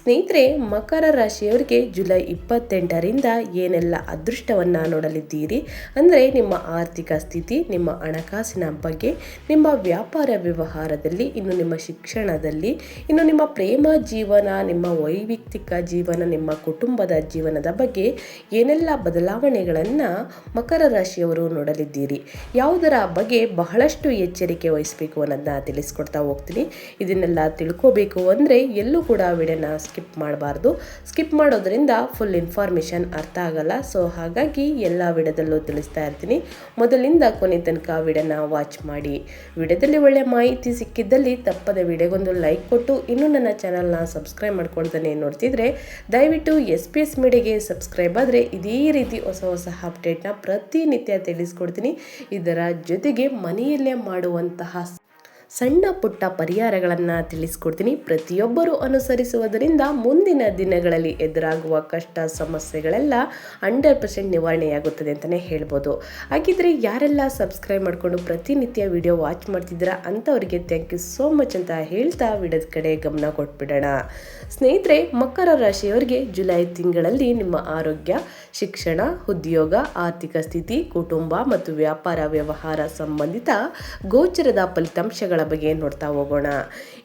ಸ್ನೇಹಿತರೆ, ಮಕರ ರಾಶಿಯವರಿಗೆ ಜುಲೈ ಇಪ್ಪತ್ತೆಂಟರಿಂದ ಏನೆಲ್ಲ ಅದೃಷ್ಟವನ್ನು ನೋಡಲಿದ್ದೀರಿ? ಅಂದರೆ ನಿಮ್ಮ ಆರ್ಥಿಕ ಸ್ಥಿತಿ, ನಿಮ್ಮ ಹಣಕಾಸಿನ ಬಗ್ಗೆ, ನಿಮ್ಮ ವ್ಯಾಪಾರ ವ್ಯವಹಾರದಲ್ಲಿ, ಇನ್ನು ನಿಮ್ಮ ಶಿಕ್ಷಣದಲ್ಲಿ, ಇನ್ನು ನಿಮ್ಮ ಪ್ರೇಮ ಜೀವನ, ನಿಮ್ಮ ವೈಯಕ್ತಿಕ ಜೀವನ, ನಿಮ್ಮ ಕುಟುಂಬದ ಜೀವನದ ಬಗ್ಗೆ ಏನೆಲ್ಲ ಬದಲಾವಣೆಗಳನ್ನು ಮಕರ ರಾಶಿಯವರು ನೋಡಲಿದ್ದೀರಿ? ಯಾವುದರ ಬಗ್ಗೆ ಬಹಳಷ್ಟು ಎಚ್ಚರಿಕೆ ವಹಿಸಬೇಕು ಅನ್ನೋದನ್ನ ತಿಳಿಸ್ಕೊಡ್ತಾ ಹೋಗ್ತೀನಿ. ಇದನ್ನೆಲ್ಲ ತಿಳ್ಕೋಬೇಕು ಅಂದರೆ ಎಲ್ಲೂ ಕೂಡ ವಿಡಿಯೋನ ಸ್ಕಿಪ್ ಮಾಡಬಾರ್ದು. ಸ್ಕಿಪ್ ಮಾಡೋದ್ರಿಂದ ಫುಲ್ ಇನ್ಫಾರ್ಮೇಷನ್ ಅರ್ಥ ಆಗಲ್ಲ. ಸೊ, ಹಾಗಾಗಿ ಎಲ್ಲ ವಿಡಿಯೋದಲ್ಲೂ ತಿಳಿಸ್ತಾ ಇರ್ತೀನಿ. ಮೊದಲಿಂದ ಕೊನೆ ತನಕ ವಿಡಿಯೋನ ವಾಚ್ ಮಾಡಿ. ವಿಡಿಯೋದಲ್ಲಿ ಒಳ್ಳೆ ಮಾಹಿತಿ ಸಿಕ್ಕಿದ್ದಲ್ಲಿ ತಪ್ಪದೆ ವಿಡಿಯೋಗೊಂದು ಲೈಕ್ ಕೊಟ್ಟು ಇನ್ನೂ ನನ್ನ ಚಾನಲ್ನ ಸಬ್ಸ್ಕ್ರೈಬ್ ಮಾಡ್ಕೊಳ್ತಾನೆ ನೋಡ್ತಿದ್ರೆ, ದಯವಿಟ್ಟು ಎಸ್ ಪಿ ಎಸ್ ಮೀಡಿಯಾಗೆ ಸಬ್ಸ್ಕ್ರೈಬ್ ಆದರೆ ಇದೇ ರೀತಿ ಹೊಸ ಹೊಸ ಅಪ್ಡೇಟ್ನ ಪ್ರತಿನಿತ್ಯ ತಿಳಿಸ್ಕೊಡ್ತೀನಿ. ಇದರ ಜೊತೆಗೆ ಮನೆಯಲ್ಲೇ ಮಾಡುವಂತಹ ಸಣ್ಣ ಪುಟ್ಟ ಪರಿಹಾರಗಳನ್ನು ತಿಳಿಸ್ಕೊಡ್ತೀನಿ. ಪ್ರತಿಯೊಬ್ಬರೂ ಅನುಸರಿಸುವುದರಿಂದ ಮುಂದಿನ ದಿನಗಳಲ್ಲಿ ಎದುರಾಗುವ ಕಷ್ಟ, ಸಮಸ್ಯೆಗಳೆಲ್ಲ ಹಂಡ್ರೆಡ್ ಪರ್ಸೆಂಟ್ ನಿವಾರಣೆಯಾಗುತ್ತದೆ ಅಂತಲೇ ಹೇಳ್ಬೋದು. ಹಾಗಿದ್ರೆ ಯಾರೆಲ್ಲ ಸಬ್ಸ್ಕ್ರೈಬ್ ಮಾಡಿಕೊಂಡು ಪ್ರತಿನಿತ್ಯ ವಿಡಿಯೋ ವಾಚ್ ಮಾಡ್ತಿದ್ದೀರಾ ಅಂಥವ್ರಿಗೆ ಥ್ಯಾಂಕ್ ಯು ಸೋ ಮಚ್ ಅಂತ ಹೇಳ್ತಾ ವಿಡಿಯೋದ ಕಡೆ ಗಮನ ಕೊಟ್ಬಿಡೋಣ. ಸ್ನೇಹಿತರೆ, ಮಕರ ರಾಶಿಯವರಿಗೆ ಜುಲೈ ತಿಂಗಳಲ್ಲಿ ನಿಮ್ಮ ಆರೋಗ್ಯ, ಶಿಕ್ಷಣ, ಉದ್ಯೋಗ, ಆರ್ಥಿಕ ಸ್ಥಿತಿ, ಕುಟುಂಬ ಮತ್ತು ವ್ಯಾಪಾರ ವ್ಯವಹಾರ ಸಂಬಂಧಿತ ಗೋಚರದ ಫಲಿತಾಂಶಗಳ ಬಗ್ಗೆ ನೋಡ್ತಾ ಹೋಗೋಣ.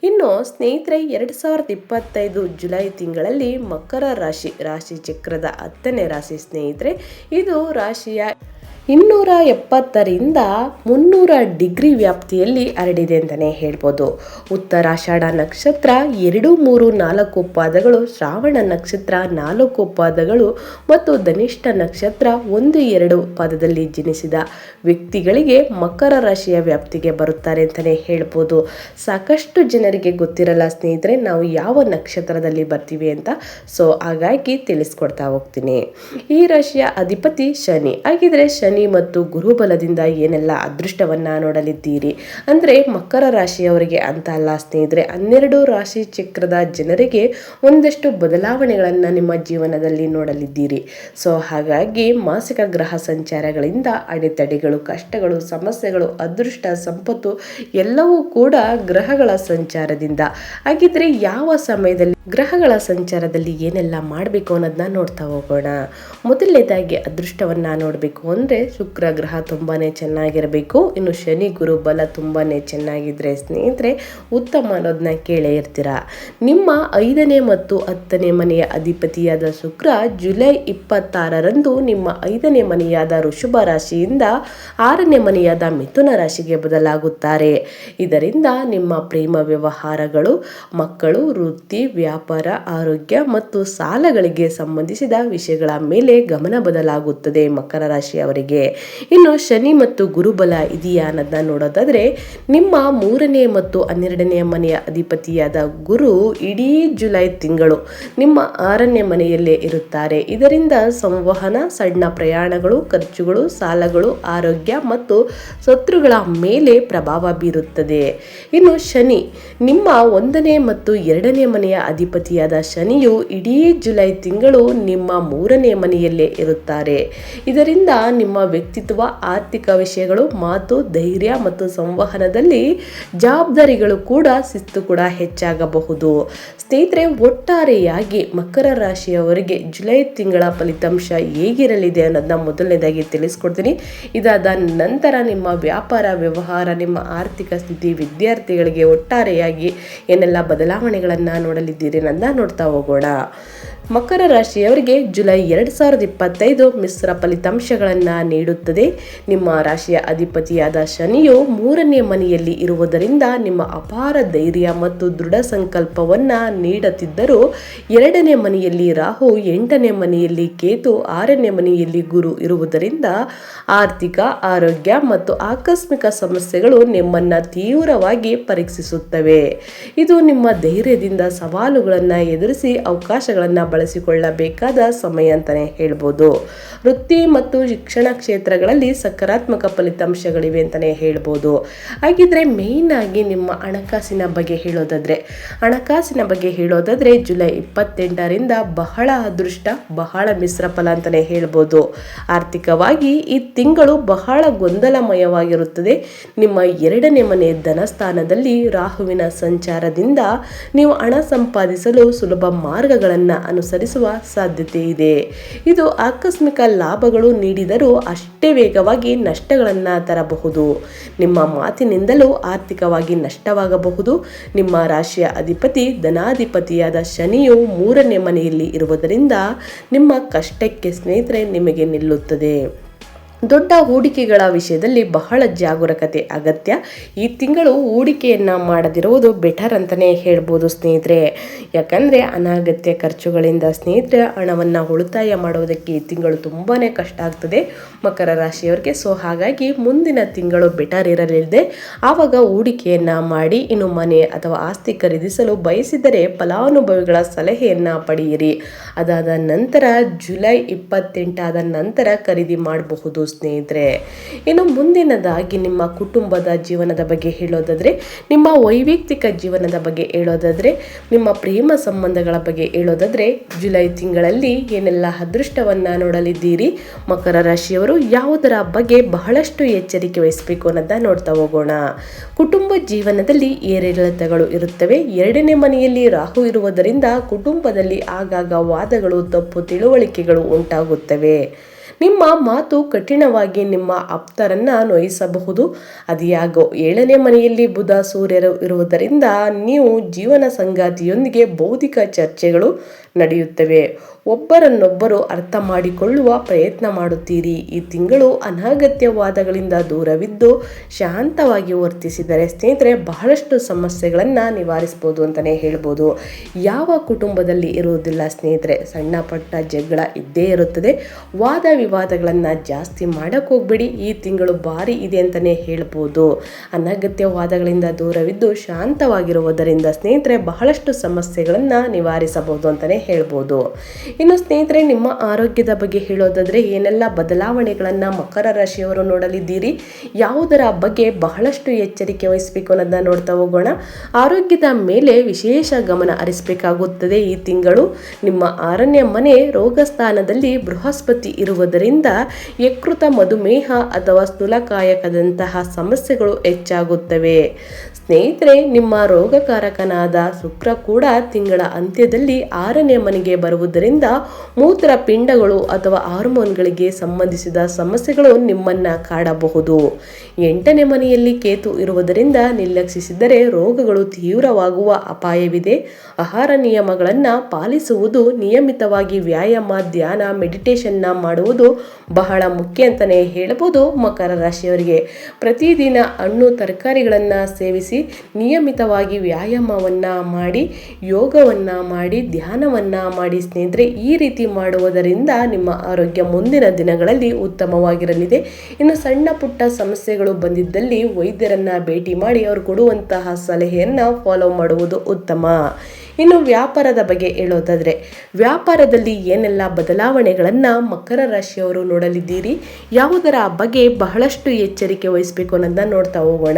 ಇನ್ನು ಸ್ನೇಹಿತರೆ, ಎರಡು ಸಾವಿರದ ಇಪ್ಪತ್ತೈದು ಜುಲೈ ತಿಂಗಳಲ್ಲಿ ಮಕರ ರಾಶಿ ರಾಶಿ ಚಕ್ರದ ಹತ್ತನೇ ರಾಶಿ ಸ್ನೇಹಿತರೆ, ಇದು ರಾಶಿಯ ಇನ್ನೂರ ಎಪ್ಪತ್ತರಿಂದ ಮುನ್ನೂರ ಡಿಗ್ರಿ ವ್ಯಾಪ್ತಿಯಲ್ಲಿ ಹರಡಿದೆ ಅಂತಲೇ ಹೇಳ್ಬೋದು. ಉತ್ತರಾಷಾಢ ನಕ್ಷತ್ರ ಎರಡು, ಮೂರು, ನಾಲ್ಕು ಪಾದಗಳು, ಶ್ರಾವಣ ನಕ್ಷತ್ರ ನಾಲ್ಕು ಪಾದಗಳು ಮತ್ತು ಧನಿಷ್ಠ ನಕ್ಷತ್ರ ಒಂದು, ಎರಡು ಪಾದದಲ್ಲಿ ಜನಿಸಿದ ವ್ಯಕ್ತಿಗಳಿಗೆ ಮಕರ ರಾಶಿಯ ವ್ಯಾಪ್ತಿಗೆ ಬರುತ್ತಾರೆ ಅಂತಲೇ ಹೇಳ್ಬೋದು. ಸಾಕಷ್ಟು ಜನರಿಗೆ ಗೊತ್ತಿರಲ್ಲ ಸ್ನೇಹಿತರೆ, ನಾವು ಯಾವ ನಕ್ಷತ್ರದಲ್ಲಿ ಬರ್ತೀವಿ ಅಂತ. ಸೊ ಹಾಗಾಗಿ ತಿಳಿಸ್ಕೊಡ್ತಾ ಹೋಗ್ತೀನಿ. ಈ ರಾಶಿಯ ಅಧಿಪತಿ ಶನಿ. ಹಾಗಿದ್ರೆ ಶನಿ ಮತ್ತು ಗುರುಬಲದಿಂದ ಏನೆಲ್ಲ ಅದೃಷ್ಟವನ್ನು ನೋಡಲಿದ್ದೀರಿ? ಅಂದರೆ ಮಕರ ರಾಶಿಯವರಿಗೆ ಅಂತ ಅಲ್ಲ ಸ್ನೇಹಿತರೆ, ಹನ್ನೆರಡು ರಾಶಿ ಚಕ್ರದ ಜನರಿಗೆ ಒಂದಷ್ಟು ಬದಲಾವಣೆಗಳನ್ನು ನಿಮ್ಮ ಜೀವನದಲ್ಲಿ ನೋಡಲಿದ್ದೀರಿ. ಸೊ ಹಾಗಾಗಿ ಮಾಸಿಕ ಗ್ರಹ ಸಂಚಾರಗಳಿಂದ ಅಡೆತಡೆಗಳು, ಕಷ್ಟಗಳು, ಸಮಸ್ಯೆಗಳು, ಅದೃಷ್ಟ, ಸಂಪತ್ತು ಎಲ್ಲವೂ ಕೂಡ ಗ್ರಹಗಳ ಸಂಚಾರದಿಂದ. ಹಾಗಿದ್ರೆ ಯಾವ ಸಮಯದಲ್ಲಿ ಗ್ರಹಗಳ ಸಂಚಾರದಲ್ಲಿ ಏನೆಲ್ಲ ಮಾಡಬೇಕು ಅನ್ನೋದನ್ನ ನೋಡ್ತಾ ಹೋಗೋಣ. ಮೊದಲನೇದಾಗಿ ಅದೃಷ್ಟವನ್ನು ನೋಡಬೇಕು ಅಂದರೆ ಶುಕ್ರ ಗ್ರಹ ತುಂಬಾ ಚೆನ್ನಾಗಿರಬೇಕು. ಇನ್ನು ಶನಿ ಗುರು ಬಲ ತುಂಬಾ ಚೆನ್ನಾಗಿದ್ದರೆ ಸ್ನೇಹಿತರೆ ಉತ್ತಮ ಅನ್ನೋದನ್ನ ಕೇಳೇ ಇರ್ತೀರಾ. ನಿಮ್ಮ ಐದನೇ ಮತ್ತು ಹತ್ತನೇ ಮನೆಯ ಅಧಿಪತಿಯಾದ ಶುಕ್ರ ಜುಲೈ ಇಪ್ಪತ್ತಾರರಂದು ನಿಮ್ಮ ಐದನೇ ಮನೆಯಾದ ಋಷಭ ರಾಶಿಯಿಂದ ಆರನೇ ಮನೆಯಾದ ಮಿಥುನ ರಾಶಿಗೆ ಬದಲಾಗುತ್ತಾರೆ. ಇದರಿಂದ ನಿಮ್ಮ ಪ್ರೇಮ ವ್ಯವಹಾರಗಳು, ಮಕ್ಕಳು, ವೃತ್ತಿ ವ್ಯಾಪಾರ, ಆರೋಗ್ಯ ಮತ್ತು ಸಾಲಗಳಿಗೆ ಸಂಬಂಧಿಸಿದ ವಿಷಯಗಳ ಮೇಲೆ ಗಮನ ಬದಲಾಗುತ್ತದೆ ಮಕರ ರಾಶಿಯವರಿಗೆ ಇನ್ನು ಶನಿ ಮತ್ತು ಗುರುಬಲ ಇದೆಯಾ ಅನ್ನೋದನ್ನ ನೋಡೋದಾದ್ರೆ, ನಿಮ್ಮ ಮೂರನೇ ಮತ್ತು ಹನ್ನೆರಡನೆಯ ಮನೆಯ ಅಧಿಪತಿಯಾದ ಗುರು ಇಡೀ ಜುಲೈ ತಿಂಗಳು ನಿಮ್ಮ ಆರನೇ ಮನೆಯಲ್ಲೇ ಇರುತ್ತಾರೆ. ಇದರಿಂದ ಸಂವಹನ, ಸಣ್ಣ ಪ್ರಯಾಣಗಳು, ಖರ್ಚುಗಳು, ಸಾಲಗಳು, ಆರೋಗ್ಯ ಮತ್ತು ಶತ್ರುಗಳ ಮೇಲೆ ಪ್ರಭಾವ ಬೀರುತ್ತದೆ. ಇನ್ನು ಶನಿ ನಿಮ್ಮ ಒಂದನೇ ಮತ್ತು ಎರಡನೇ ಮನೆಯ ಅಧಿಪತಿಯಾದ ಶನಿಯು ಇಡೀ ಜುಲೈ ತಿಂಗಳು ನಿಮ್ಮ ಮೂರನೇ ಮನೆಯಲ್ಲೇ ಇರುತ್ತಾರೆ. ಇದರಿಂದ ನಿಮ್ಮ ವ್ಯಕ್ತಿತ್ವ, ಆರ್ಥಿಕ ವಿಷಯಗಳು, ಮಾತು, ಧೈರ್ಯ ಮತ್ತು ಸಂವಹನದಲ್ಲಿ ಜವಾಬ್ದಾರಿಗಳು ಕೂಡ ಶಿಸ್ತು ಕೂಡ ಹೆಚ್ಚಾಗಬಹುದು. ಸ್ನೇಹಿತರೆ, ಒಟ್ಟಾರೆಯಾಗಿ ಮಕರ ರಾಶಿಯವರಿಗೆ ಜುಲೈ ತಿಂಗಳ ಫಲಿತಾಂಶ ಹೇಗಿರಲಿದೆ ಅನ್ನೋದನ್ನ ಮೊದಲನೇದಾಗಿ ತಿಳಿಸ್ಕೊಡ್ತೀನಿ. ಇದಾದ ನಂತರ ನಿಮ್ಮ ವ್ಯಾಪಾರ, ವ್ಯವಹಾರ, ನಿಮ್ಮ ಆರ್ಥಿಕ ಸ್ಥಿತಿ ವಿದ್ಯಾರ್ಥಿಗಳಿಗೆ ಒಟ್ಟಾರೆಯಾಗಿ ಏನೆಲ್ಲ ಬದಲಾವಣೆಗಳನ್ನು ನೋಡಲಿದ್ದೀರಿ? ಅನ್ನೋದನ್ನ ನೋಡ್ತಾ ಹೋಗೋಣ. ಮಕರ ರಾಶಿಯವರಿಗೆ ಜುಲೈ ಎರಡು ಸಾವಿರದ ಇಪ್ಪತ್ತೈದು ಮಿಶ್ರ ಫಲಿತಾಂಶಗಳನ್ನು ನೀಡುತ್ತದೆ. ನಿಮ್ಮ ರಾಶಿಯ ಅಧಿಪತಿಯಾದ ಶನಿಯು ಮೂರನೇ ಮನೆಯಲ್ಲಿ ಇರುವುದರಿಂದ ನಿಮ್ಮ ಅಪಾರ ಧೈರ್ಯ ಮತ್ತು ದೃಢ ಸಂಕಲ್ಪವನ್ನು ನೀಡುತ್ತಿದ್ದರೂ ಎರಡನೇ ಮನೆಯಲ್ಲಿ ರಾಹು, ಎಂಟನೇ ಮನೆಯಲ್ಲಿ ಕೇತು, ಆರನೇ ಮನೆಯಲ್ಲಿ ಗುರು ಇರುವುದರಿಂದ ಆರ್ಥಿಕ, ಆರೋಗ್ಯ ಮತ್ತು ಆಕಸ್ಮಿಕ ಸಮಸ್ಯೆಗಳು ನಿಮ್ಮನ್ನು ತೀವ್ರವಾಗಿ ಪರೀಕ್ಷಿಸುತ್ತವೆ. ಇದು ನಿಮ್ಮ ಧೈರ್ಯದಿಂದ ಸವಾಲುಗಳನ್ನು ಎದುರಿಸಿ ಅವಕಾಶಗಳನ್ನು ಬಳಸಿಕೊಳ್ಳಬೇಕಾದ ಸಮಯ ಅಂತಲೇ ಹೇಳ್ಬೋದು. ವೃತ್ತಿ ಮತ್ತು ಶಿಕ್ಷಣ ಕ್ಷೇತ್ರಗಳಲ್ಲಿ ಸಕಾರಾತ್ಮಕ ಫಲಿತಾಂಶಗಳಿವೆ ಅಂತಲೇ ಹೇಳ್ಬೋದು. ಹಾಗಿದ್ರೆ ಮೇಯ್ನ್ ಆಗಿ ನಿಮ್ಮ ಹಣಕಾಸಿನ ಬಗ್ಗೆ ಹೇಳೋದಾದ್ರೆ, ಹಣಕಾಸಿನ ಬಗ್ಗೆ ಹೇಳೋದಾದ್ರೆ ಜುಲೈ ಇಪ್ಪತ್ತೆಂಟರಿಂದ ಬಹಳ ಅದೃಷ್ಟ, ಬಹಳ ಮಿಶ್ರ ಫಲ ಅಂತಲೇ ಹೇಳ್ಬೋದು. ಆರ್ಥಿಕವಾಗಿ ಈ ತಿಂಗಳು ಬಹಳ ಗೊಂದಲಮಯವಾಗಿರುತ್ತದೆ. ನಿಮ್ಮ ಎರಡನೇ ಮನೆ ಧನಸ್ಥಾನದಲ್ಲಿ ರಾಹುವಿನ ಸಂಚಾರದಿಂದ ನೀವು ಹಣ ಸಂಪಾದಿಸಲು ಸುಲಭ ಮಾರ್ಗಗಳನ್ನು ಅನುಸರಿಸುವ ಸಾಧ್ಯತೆ ಇದೆ. ಇದು ಆಕಸ್ಮಿಕ ಲಾಭಗಳು ನೀಡಿದರೂ ಅಷ್ಟೇ ವೇಗವಾಗಿ ನಷ್ಟಗಳನ್ನು ತರಬಹುದು. ನಿಮ್ಮ ಮಾತಿನಿಂದಲೂ ಆರ್ಥಿಕವಾಗಿ ನಷ್ಟವಾಗಬಹುದು. ನಿಮ್ಮ ರಾಶಿಯ ಅಧಿಪತಿ, ಧನಾಧಿಪತಿಯಾದ ಶನಿಯು ಮೂರನೇ ಮನೆಯಲ್ಲಿ ಇರುವುದರಿಂದ ನಿಮ್ಮ ಕಷ್ಟಕ್ಕೆ ಸ್ನೇಹಿತರೆ ನಿಮಗೆ ನಿಲ್ಲುತ್ತದೆ. ದೊಡ್ಡ ಹೂಡಿಕೆಗಳ ವಿಷಯದಲ್ಲಿ ಬಹಳ ಜಾಗರೂಕತೆ, ಅಗತ್ಯ. ಈ ತಿಂಗಳು ಹೂಡಿಕೆಯನ್ನು ಮಾಡದಿರುವುದು ಬೆಟರ್ ಅಂತಲೇ ಹೇಳ್ಬೋದು ಸ್ನೇಹಿತರೆ. ಯಾಕಂದರೆ ಅನಾಗತ್ಯ ಖರ್ಚುಗಳಿಂದ ಸ್ನೇಹಿತರೆ ಹಣವನ್ನು ಉಳಿತಾಯ ಮಾಡುವುದಕ್ಕೆ ಈ ತಿಂಗಳು ತುಂಬಾ ಕಷ್ಟ ಆಗ್ತದೆ. ಮಕರ ರಾಶಿಯವರಿಗೆ ಸೊ ಹಾಗಾಗಿ ಮುಂದಿನ ತಿಂಗಳು ಬೆಟರ್ ಇರಲಿಲ್ಲದೆ ಆವಾಗ ಹೂಡಿಕೆಯನ್ನು ಮಾಡಿ, ಇನ್ನು ಮನೆ ಅಥವಾ ಆಸ್ತಿ ಖರೀದಿಸಲು ಬಯಸಿದರೆ ಫಲಾನುಭವಿಗಳ ಸಲಹೆಯನ್ನು ಪಡೆಯಿರಿ. ಅದಾದ ನಂತರ ಜುಲೈ ಇಪ್ಪತ್ತೆಂಟಾದ ನಂತರ ಖರೀದಿ ಮಾಡಬಹುದು. ಸ್ನೇಹಿತರೆ, ಇನ್ನು ಮುಂದಿನದಾಗಿ ನಿಮ್ಮ ಕುಟುಂಬದ ಜೀವನದ ಬಗ್ಗೆ ಹೇಳೋದಾದರೆ, ನಿಮ್ಮ ವೈಯಕ್ತಿಕ ಜೀವನದ ಬಗ್ಗೆ ಹೇಳೋದಾದರೆ, ನಿಮ್ಮ ಪ್ರೇಮ ಸಂಬಂಧಗಳ ಬಗ್ಗೆ ಹೇಳೋದಾದರೆ, ಜುಲೈ ತಿಂಗಳಲ್ಲಿ ಏನೆಲ್ಲ ಅದೃಷ್ಟವನ್ನು ನೋಡಲಿದ್ದೀರಿ, ಮಕರ ರಾಶಿಯವರು ಯಾವುದರ ಬಗ್ಗೆ ಬಹಳಷ್ಟು ಎಚ್ಚರಿಕೆ ವಹಿಸಬೇಕು ಅನ್ನೋದನ್ನ ನೋಡ್ತಾ ಹೋಗೋಣ. ಕುಟುಂಬ ಜೀವನದಲ್ಲಿ ಏರಿಳಿತಗಳು ಇರುತ್ತವೆ. ಎರಡನೇ ಮನೆಯಲ್ಲಿ ರಾಹು ಇರುವುದರಿಂದ ಕುಟುಂಬದಲ್ಲಿ ಆಗಾಗ ವಾದಗಳು, ತಪ್ಪು ತಿಳುವಳಿಕೆಗಳು ಉಂಟಾಗುತ್ತವೆ. ನಿಮ್ಮ ಮಾತು ಕಠಿಣವಾಗಿ ನಿಮ್ಮ ಆಪ್ತರನ್ನ ನೋಯಿಸಬಹುದು. ಅದಿಯಾಗೋ ಏಳನೇ ಮನೆಯಲ್ಲಿ ಬುಧ ಸೂರ್ಯರು ಇರುವುದರಿಂದ ನೀವು ಜೀವನ ಸಂಗಾತಿಯೊಂದಿಗೆ ಬೌದ್ಧಿಕ ಚರ್ಚೆಗಳು ನಡೆಯುತ್ತವೆ. ಒಬ್ಬರನ್ನೊಬ್ಬರು ಅರ್ಥ ಮಾಡಿಕೊಳ್ಳುವ ಪ್ರಯತ್ನ ಮಾಡುತ್ತೀರಿ. ಈ ತಿಂಗಳು ಅನಗತ್ಯ ವಾದಗಳಿಂದ ದೂರವಿದ್ದು ಶಾಂತವಾಗಿ ವರ್ತಿಸಿದರೆ ಸ್ನೇಹಿತರೆ ಬಹಳಷ್ಟು ಸಮಸ್ಯೆಗಳನ್ನು ನಿವಾರಿಸ್ಬೋದು ಅಂತಲೇ ಹೇಳ್ಬೋದು. ಯಾವ ಕುಟುಂಬದಲ್ಲಿ ಇರುವುದಿಲ್ಲ ಸ್ನೇಹಿತರೆ, ಸಣ್ಣ ಪಟ್ಟ ಜಗಳ ಇದ್ದೇ ಇರುತ್ತದೆ. ವಾದ ವಿವಾದಗಳನ್ನು ಜಾಸ್ತಿ ಮಾಡೋಕ್ಕೆ ಹೋಗ್ಬೇಡಿ. ಈ ತಿಂಗಳು ಭಾರಿ ಇದೆ ಅಂತಲೇ ಹೇಳ್ಬೋದು. ಅನಗತ್ಯ ವಾದಗಳಿಂದ ದೂರವಿದ್ದು ಶಾಂತವಾಗಿರುವುದರಿಂದ ಸ್ನೇಹಿತರೆ ಬಹಳಷ್ಟು ಸಮಸ್ಯೆಗಳನ್ನು ನಿವಾರಿಸಬಹುದು ಅಂತಲೇ ಹೇಳ್ಬೋದು. ಇನ್ನು ಸ್ನೇಹಿತರೆ, ನಿಮ್ಮ ಆರೋಗ್ಯದ ಬಗ್ಗೆ ಹೇಳೋದಾದರೆ, ಏನೆಲ್ಲ ಬದಲಾವಣೆಗಳನ್ನು ಮಕರ ರಾಶಿಯವರು ನೋಡಲಿದ್ದೀರಿ? ಯಾವುದರ ಬಗ್ಗೆ ಬಹಳಷ್ಟು ಎಚ್ಚರಿಕೆ ವಹಿಸಬೇಕು ಅನ್ನೋದನ್ನ ನೋಡ್ತಾ ಹೋಗೋಣ. ಆರೋಗ್ಯದ ಮೇಲೆ ವಿಶೇಷ ಗಮನ ಹರಿಸಬೇಕಾಗುತ್ತದೆ ಈ ತಿಂಗಳು. ನಿಮ್ಮ ಆರನೇ ಮನೆ ರೋಗ ಸ್ಥಾನದಲ್ಲಿ ಬೃಹಸ್ಪತಿ ಇರುವುದರಿಂದ ಯಕೃತ ಮಧುಮೇಹ ಅಥವಾ ಸ್ಥೂಲಕಾಯಕದಂತಹ ಸಮಸ್ಯೆಗಳು ಹೆಚ್ಚಾಗುತ್ತವೆ. ಸ್ನೇಹಿತರೆ, ನಿಮ್ಮ ರೋಗಕಾರಕನಾದ ಶುಕ್ರ ಕೂಡ ತಿಂಗಳ ಅಂತ್ಯದಲ್ಲಿ ಆರನೇ ಮನೆಗೆ ಬರುವುದರಿಂದ ಮೂತ್ರಪಿಂಡಗಳು ಅಥವಾ ಹಾರ್ಮೋನ್ಗಳಿಗೆ ಸಂಬಂಧಿಸಿದ ಸಮಸ್ಯೆಗಳು ನಿಮ್ಮನ್ನ ಕಾಡಬಹುದು. ಎಂಟನೇ ಮನೆಯಲ್ಲಿ ಕೇತು ಇರುವುದರಿಂದ ನಿರ್ಲಕ್ಷಿಸಿದರೆ ರೋಗಗಳು ತೀವ್ರವಾಗುವ ಅಪಾಯವಿದೆ. ಆಹಾರ ನಿಯಮಗಳನ್ನು ಪಾಲಿಸುವುದು ನಿಯಮಿತವಾಗಿ ವ್ಯಾಯಾಮ, ಧ್ಯಾನ ಮೆಡಿಟೇಷನ್ನ ಮಾಡುವುದು ಬಹಳ ಮುಖ್ಯ ಅಂತಲೇ ಹೇಳಬಹುದು ಮಕರ ರಾಶಿಯವರಿಗೆ. ಪ್ರತಿದಿನ ಹಣ್ಣು, ತರಕಾರಿಗಳನ್ನು ಸೇವಿಸಿ ನಿಯಮಿತವಾಗಿ ವ್ಯಾಯಾಮವನ್ನು ಮಾಡಿ, ಯೋಗವನ್ನು ಮಾಡಿ, ಧ್ಯಾನವನ್ನು ಮಾಡಿ ಸ್ನೇಹಿತರೆ, ಈ ರೀತಿ ಮಾಡುವುದರಿಂದ ನಿಮ್ಮ ಆರೋಗ್ಯ ಮುಂದಿನ ದಿನಗಳಲ್ಲಿ ಉತ್ತಮವಾಗಿರಲಿದೆ. ಇನ್ನು ಸಣ್ಣ ಪುಟ್ಟ ಸಮಸ್ಯೆಗಳು ಬಂದಿದ್ದಲ್ಲಿ ವೈದ್ಯರನ್ನು ಭೇಟಿ ಮಾಡಿ ಅವರು ಕೊಡುವಂತಹ ಸಲಹೆಯನ್ನು ಫಾಲೋ ಮಾಡುವುದು ಉತ್ತಮ. ಇನ್ನು ವ್ಯಾಪಾರದ ಬಗ್ಗೆ ಹೇಳೋದಾದರೆ, ವ್ಯಾಪಾರದಲ್ಲಿ ಏನೆಲ್ಲ ಬದಲಾವಣೆಗಳನ್ನು ಮಕರ ರಾಶಿಯವರು ನೋಡಲಿದ್ದೀರಿ? ಯಾವುದರ ಬಗ್ಗೆ ಬಹಳಷ್ಟು ಎಚ್ಚರಿಕೆ ವಹಿಸಬೇಕು ಅನ್ನೋದನ್ನ ನೋಡ್ತಾ ಹೋಗೋಣ.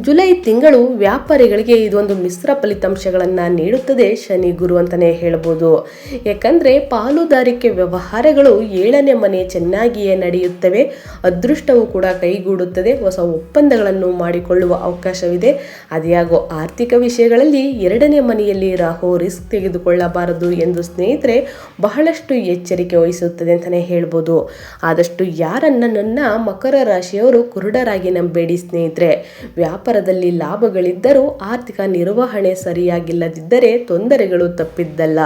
ಜುಲೈ ತಿಂಗಳು ವ್ಯಾಪಾರಿಗಳಿಗೆ ಇದೊಂದು ಮಿಶ್ರ ಫಲಿತಾಂಶಗಳನ್ನು ನೀಡುತ್ತದೆ ಶನಿ ಗುರು ಅಂತಲೇ ಹೇಳ್ಬೋದು. ಯಾಕಂದರೆ ಪಾಲುದಾರಿಕೆ ವ್ಯವಹಾರಗಳು ಏಳನೇ ಮನೆ ಚೆನ್ನಾಗಿಯೇ ನಡೆಯುತ್ತವೆ. ಅದೃಷ್ಟವು ಕೂಡ ಕೈಗೂಡುತ್ತದೆ. ಹೊಸ ಒಪ್ಪಂದಗಳನ್ನು ಮಾಡಿಕೊಳ್ಳುವ ಅವಕಾಶವಿದೆ. ಅದ್ಯಾಗೋ ಆರ್ಥಿಕ ವಿಷಯಗಳಲ್ಲಿ ಎರಡನೇ ಮನೆಯಲ್ಲಿ ರಾಹು ರಿಸ್ಕ್ ತೆಗೆದುಕೊಳ್ಳಬಾರದು ಎಂದು ಸ್ನೇಹಿತರೆ ಬಹಳಷ್ಟು ಎಚ್ಚರಿಕೆ ವಹಿಸುತ್ತದೆ ಅಂತಲೇ ಹೇಳ್ಬೋದು. ಆದಷ್ಟು ಯಾರನ್ನ ನನ್ನ ಮಕರ ರಾಶಿಯವರು ಕುರುಡರಾಗಿ ನಂಬೇಡಿ ಸ್ನೇಹಿತರೆ. ವ್ಯಾಪಾರದಲ್ಲಿ ಲಾಭಗಳಿದ್ದರೂ ಆರ್ಥಿಕ ನಿರ್ವಹಣೆ ಸರಿಯಾಗಿಲ್ಲದಿದ್ದರೆ ತೊಂದರೆಗಳು ತಪ್ಪಿದ್ದಲ್ಲ.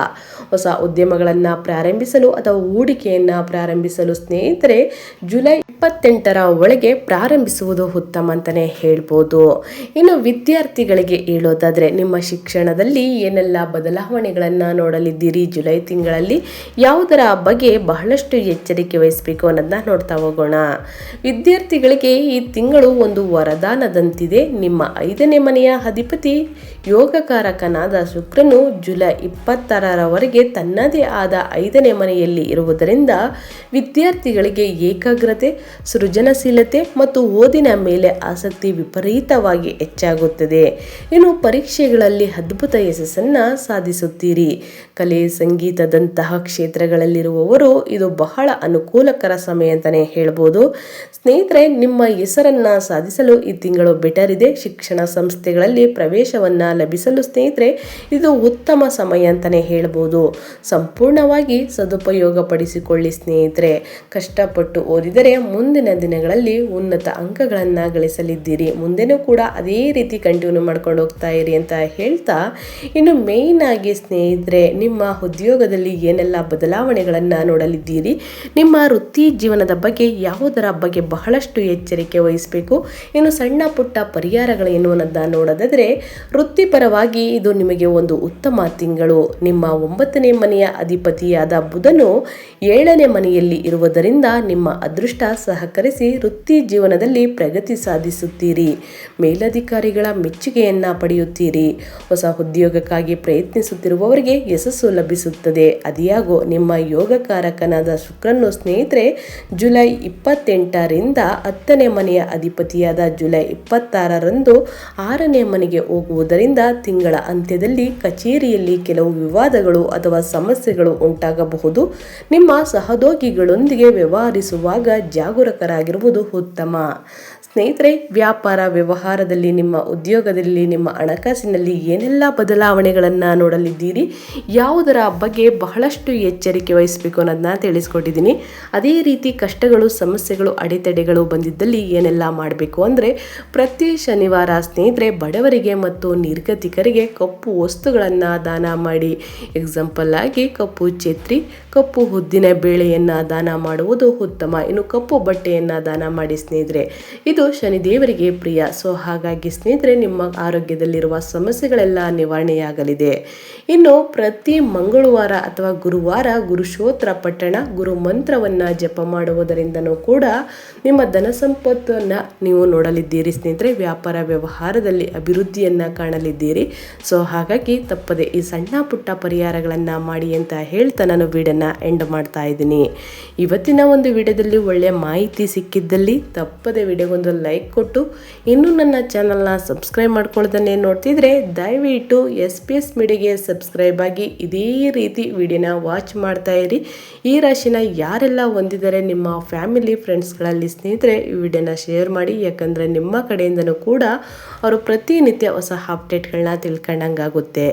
ಹೊಸ ಉದ್ಯಮಗಳನ್ನು ಪ್ರಾರಂಭಿಸಲು ಅಥವಾ ಹೂಡಿಕೆಯನ್ನು ಪ್ರಾರಂಭಿಸಲು ಸ್ನೇಹಿತರೆ, ಜುಲೈ ಇಪ್ಪತ್ತೆಂಟರ ಒಳಗೆ ಪ್ರಾರಂಭಿಸುವುದು ಉತ್ತಮ ಅಂತಲೇ ಹೇಳ್ಬೋದು. ಇನ್ನು ವಿದ್ಯಾರ್ಥಿಗಳಿಗೆ ಹೇಳೋದಾದರೆ, ನಿಮ್ಮ ಶಿಕ್ಷಣದಲ್ಲಿ ಏನೆಲ್ಲ ಬದಲಾವಣೆಗಳನ್ನು ನೋಡಲಿದ್ದೀರಿ? ಜುಲೈ ತಿಂಗಳಲ್ಲಿ ಯಾವುದರ ಬಗ್ಗೆ ಬಹಳಷ್ಟು ಎಚ್ಚರಿಕೆ ವಹಿಸಬೇಕು ಅನ್ನೋದನ್ನ ನೋಡ್ತಾ ಹೋಗೋಣ. ವಿದ್ಯಾರ್ಥಿಗಳಿಗೆ ಈ ತಿಂಗಳು ಒಂದು ವರದಾನದಂತಿದೆ. ನಿಮ್ಮ ಐದನೇ ಮನೆಯ ಅಧಿಪತಿ ಯೋಗಕಾರಕನಾದ ಶುಕ್ರನು ಜುಲೈ ಇಪ್ಪತ್ತಾರರವರೆಗೆ ತನ್ನದೇ ಆದ ಐದನೇ ಮನೆಯಲ್ಲಿ ಇರುವುದರಿಂದ ವಿದ್ಯಾರ್ಥಿಗಳಿಗೆ ಏಕಾಗ್ರತೆ, ಸೃಜನಶೀಲತೆ ಮತ್ತು ಓದಿನ ಮೇಲೆ ಆಸಕ್ತಿ ವಿಪರೀತವಾಗಿ ಹೆಚ್ಚಾಗುತ್ತದೆ. ಇನ್ನು ಪರೀಕ್ಷೆಗಳಲ್ಲಿ ಅದ್ಭುತ ಯಶಸ್ಸನ್ನು ಸಾಧಿಸುತ್ತೀರಿ. ಕಲೆ, ಸಂಗೀತದಂತಹ ಕ್ಷೇತ್ರಗಳಲ್ಲಿರುವವರು ಇದು ಬಹಳ ಅನುಕೂಲಕರ ಸಮಯ ಅಂತಲೇ ಹೇಳ್ಬೋದು. ಸ್ನೇಹಿತರೆ, ನಿಮ್ಮ ಹೆಸರನ್ನು ಸಾಧಿಸಲು ಈ ತಿಂಗಳು ಬೆಟರ್ ಇದೆ. ಶಿಕ್ಷಣ ಸಂಸ್ಥೆಗಳಲ್ಲಿ ಪ್ರವೇಶವನ್ನು ಲಭಿಸಲು ಸ್ನೇಹಿತರೆ, ಇದು ಉತ್ತಮ ಸಮಯ ಅಂತಲೇ ಹೇಳ್ಬೋದು. ಸಂಪೂರ್ಣವಾಗಿ ಸದುಪಯೋಗ ಪಡಿಸಿಕೊಳ್ಳಿ ಸ್ನೇಹಿತರೆ. ಕಷ್ಟಪಟ್ಟು ಓದಿದರೆ ಮುಂದಿನ ದಿನಗಳಲ್ಲಿ ಉನ್ನತ ಅಂಕಗಳನ್ನು ಗಳಿಸಲಿದ್ದೀರಿ ಮುಂದೆನೂ ಕೂಡ ಅದೇ ರೀತಿ ಕಂಟಿನ್ಯೂ ಮಾಡ್ಕೊಂಡು ಹೋಗ್ತಾ ಇರಿ ಅಂತ ಹೇಳ್ತಾ, ಇನ್ನು ಮೇಯ್ನ್ ಆಗಿ ಸ್ನೇಹಿತರೆ, ನಿಮ್ಮ ಉದ್ಯೋಗದಲ್ಲಿ ಏನೆಲ್ಲ ಬದಲಾವಣೆಗಳನ್ನು ನೋಡಲಿದ್ದೀರಿ? ನಿಮ್ಮ ವೃತ್ತಿ ಜೀವನದ ಬಗ್ಗೆ ಯಾವುದರ ಬಗ್ಗೆ ಬಹಳಷ್ಟು ಎಚ್ಚರಿಕೆ ವಹಿಸಬೇಕು? ಇನ್ನು ಸಣ್ಣ ಪುಟ್ಟ ಪರಿಹಾರಗಳೇನು ಅನ್ನೋದನ್ನ ನೋಡೋದಾದರೆ ವೃತ್ತಿಪರವಾಗಿ ಇದು ನಿಮಗೆ ಒಂದು ಉತ್ತಮ ತಿಂಗಳು. ನಿಮ್ಮ ಒಂಬತ್ತನೇ ಮನೆಯ ಅಧಿಪತಿಯಾದ ಬುಧನು ಏಳನೇ ಮನೆಯಲ್ಲಿ ಇರುವುದರಿಂದ ನಿಮ್ಮ ಅದೃಷ್ಟ ಸಹಕರಿಸಿ ವೃತ್ತಿ ಜೀವನದಲ್ಲಿ ಪ್ರಗತಿ ಸಾಧಿಸುತ್ತೀರಿ. ಮೇಲಧಿಕಾರಿಗಳ ಮೆಚ್ಚುಗೆಯನ್ನ ಪಡೆಯುತ್ತೀರಿ. ಹೊಸ ಉದ್ಯೋಗಕ್ಕಾಗಿ ಪ್ರಯತ್ನಿಸುತ್ತಿರುವವರಿಗೆ ಯಶಸ್ಸು ಲಭಿಸುತ್ತದೆ. ಅದಿಯಾಗೋ ನಿಮ್ಮ ಯೋಗಕಾರಕನಾದ ಶುಕ್ರನು ಸ್ನೇಹಿತರೆ, ಜುಲೈ ಇಪ್ಪತ್ತೆಂಟರಿಂದ ಹತ್ತನೇ ಮನೆಯ ಅಧಿಪತಿಯಾದ ಜುಲೈ ಇಪ್ಪತ್ತಾರರಂದು ಆರನೇ ಮನೆಗೆ ಹೋಗುವುದರಿಂದ ತಿಂಗಳ ಅಂತ್ಯದಲ್ಲಿ ಕಚೇರಿಯಲ್ಲಿ ಕೆಲವು ವಿವಾದಗಳು ಅಥವಾ ಸಮಸ್ಯೆಗಳು ಉಂಟಾಗಬಹುದು. ನಿಮ್ಮ ಸಹೋದ್ಯೋಗಿಗಳೊಂದಿಗೆ ವ್ಯವಹರಿಸುವಾಗ ಜಾಗರೂಕರಾಗಿರುವುದು ಉತ್ತಮ. ಸ್ನೇಹಿತರೆ, ವ್ಯಾಪಾರ ವ್ಯವಹಾರದಲ್ಲಿ, ನಿಮ್ಮ ಉದ್ಯೋಗದಲ್ಲಿ, ನಿಮ್ಮ ಹಣಕಾಸಿನಲ್ಲಿ ಏನೆಲ್ಲ ಬದಲಾವಣೆಗಳನ್ನು ನೋಡಲಿದ್ದೀರಿ? ಯಾವುದರ ಬಗ್ಗೆ ಬಹಳಷ್ಟು ಎಚ್ಚರಿಕೆ ವಹಿಸಬೇಕು ಅನ್ನೋದನ್ನ ತಿಳಿಸ್ಕೊಟ್ಟಿದ್ದೀನಿ. ಅದೇ ರೀತಿ ಕಷ್ಟಗಳು, ಸಮಸ್ಯೆಗಳು, ಅಡೆತಡೆಗಳು ಬಂದಿದ್ದಲ್ಲಿ ಏನೆಲ್ಲ ಮಾಡಬೇಕು ಅಂದರೆ ಪ್ರತಿ ಶನಿವಾರ ಸ್ನೇಹಿತರೆ, ಬಡವರಿಗೆ ಮತ್ತು ನಿರ್ಗತಿಕರಿಗೆ ಕಪ್ಪು ವಸ್ತುಗಳನ್ನು ದಾನ ಮಾಡಿ. ಎಕ್ಸಾಂಪಲ್ ಆಗಿ ಕಪ್ಪು ಛೇತ್ರಿ, ಕಪ್ಪು ಉದ್ದಿನ ಬೇಳೆಯನ್ನು ದಾನ ಮಾಡುವುದು ಉತ್ತಮ. ಇನ್ನು ಕಪ್ಪು ಬಟ್ಟೆಯನ್ನು ದಾನ ಮಾಡಿ ಸ್ನೇಹಿತರೆ, ಇದು ಶನಿದೇವರಿಗೆ ಪ್ರಿಯ. ಸೊ ಹಾಗಾಗಿ ಸ್ನೇಹಿತರೆ, ನಿಮ್ಮ ಆರೋಗ್ಯದಲ್ಲಿರುವ ಸಮಸ್ಯೆಗಳೆಲ್ಲ ನಿವಾರಣೆಯಾಗಲಿದೆ. ಇನ್ನು ಪ್ರತಿ ಮಂಗಳವಾರ ಅಥವಾ ಗುರುವಾರ ಗುರುಶೋತ್ರ ಪಟ್ಟಣ ಗುರು ಮಂತ್ರವನ್ನು ಜಪ ಮಾಡುವುದರಿಂದನೂ ಕೂಡ ನಿಮ್ಮ ಧನ ಸಂಪತ್ತನ್ನು ನೀವು ನೋಡಲಿದ್ದೀರಿ ಸ್ನೇಹಿತರೆ. ವ್ಯಾಪಾರ ವ್ಯವಹಾರದಲ್ಲಿ ಅಭಿವೃದ್ಧಿಯನ್ನು ಕಾಣಲಿದ್ದೀರಿ. ಸೊ ಹಾಗಾಗಿ ತಪ್ಪದೆ ಈ ಸಣ್ಣ ಪುಟ್ಟ ಪರಿಹಾರಗಳನ್ನು ಮಾಡಿ ಅಂತ ಹೇಳ್ತಾ ನಾನು ವೀಡಿಯೋನ ಎಂಡ್ ಮಾಡ್ತಾ ಇದ್ದೀನಿ. ಇವತ್ತಿನ ಒಂದು ವಿಡಿಯೋದಲ್ಲಿ ಒಳ್ಳೆಯ ಮಾಹಿತಿ ಸಿಕ್ಕಿದ್ದಲ್ಲಿ ತಪ್ಪದೆ ವಿಡಿಯೋಗೊಂದು ಲೈಕ್ ಕೊಟ್ಟು ಇನ್ನೂ ನನ್ನ ಚಾನಲ್ನ ಸಬ್ಸ್ಕ್ರೈಬ್ ಮಾಡ್ಕೊಳ್ದನ್ನೇ ನೋಡ್ತಿದ್ರೆ ದಯವಿಟ್ಟು ಎಸ್ ಪಿ ಎಸ್ ಮೀಡಿಯಾಗೆ ಸಬ್ಸ್ಕ್ರೈಬ್ ಆಗಿ ಇದೇ ರೀತಿ ವಿಡಿಯೋನ ವಾಚ್ ಮಾಡ್ತಾ ಇರಿ. ಈ ರಾಶಿನ ಯಾರೆಲ್ಲ ಹೊಂದಿದ್ದಾರೆ ನಿಮ್ಮ ಫ್ಯಾಮಿಲಿ ಫ್ರೆಂಡ್ಸ್ಗಳಲ್ಲಿ ಸ್ನೇಹಿತರೆ, ಈ ವಿಡಿಯೋನ ಶೇರ್ ಮಾಡಿ. ಯಾಕಂದರೆ ನಿಮ್ಮ ಕಡೆಯಿಂದನೂ ಕೂಡ ಅವರು ಪ್ರತಿನಿತ್ಯ ಹೊಸ ಅಪ್ಡೇಟ್ಗಳನ್ನ ತಿಳ್ಕೊಂಡಂಗಾಗುತ್ತೆ.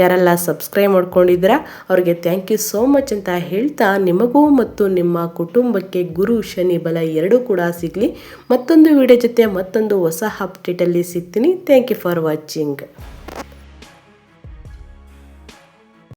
ಯಾರೆಲ್ಲ ಸಬ್ಸ್ಕ್ರೈಬ್ ಮಾಡ್ಕೊಂಡಿದ್ದೀರಾ, ಅವ್ರಿಗೆ ಥ್ಯಾಂಕ್ ಯು ಸೋ ಮಚ್ ಅಂತ ಹೇಳ್ತಾ ನಿಮಗೂ ಮತ್ತು ನಿಮ್ಮ ಕುಟುಂಬಕ್ಕೆ ಗುರು ಶನಿ ಬಲ ಎರಡೂ ಕೂಡ ಸಿಗಲಿ. ಮತ್ತೊಂದು ವಿಡಿಯೋ ಜೊತೆ ಮತ್ತೊಂದು ಹೊಸ ಅಪ್ಡೇಟಲ್ಲಿ ಸಿಗ್ತೀನಿ. Thank you for watching